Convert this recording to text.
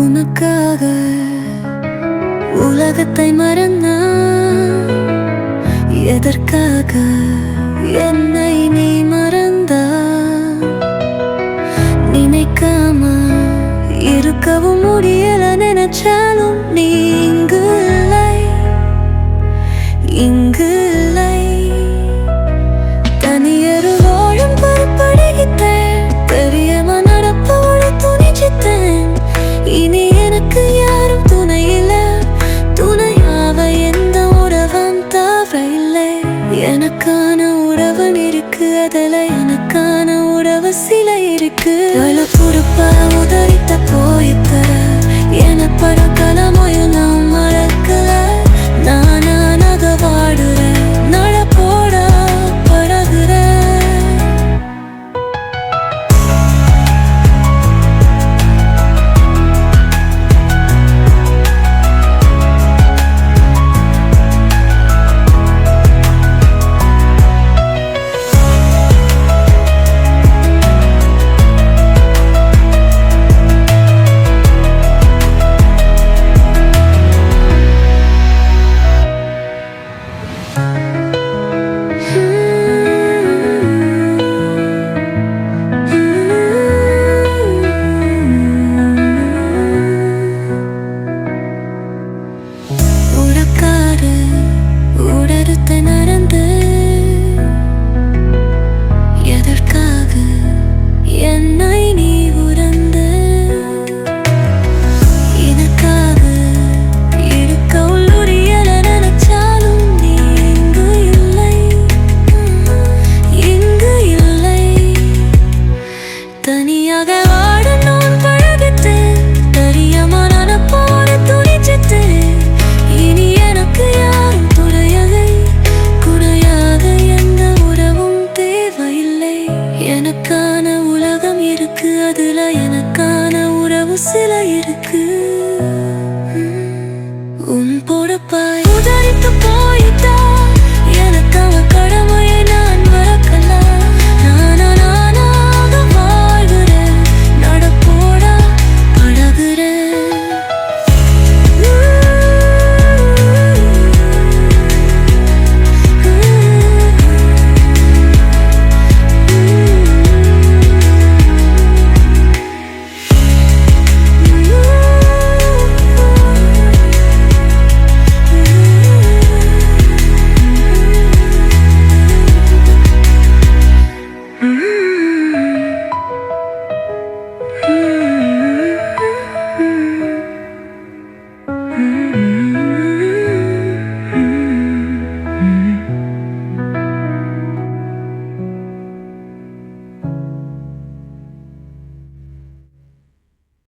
உனக்காக உலகத்தை மறந்த? எதற்காக என்னை நீ மறந்த? நினைக்காம இருக்கவும் முடியல நினைச்சாலும் நீ இங்கு இல்லை இங்கு அதுல எனக்கான உறவு சிலை இருக்கு. பொறுப்பா உதவி எனக்கான உலகம் இருக்கு அதுல எனக்கான உறவு சில இருக்கு.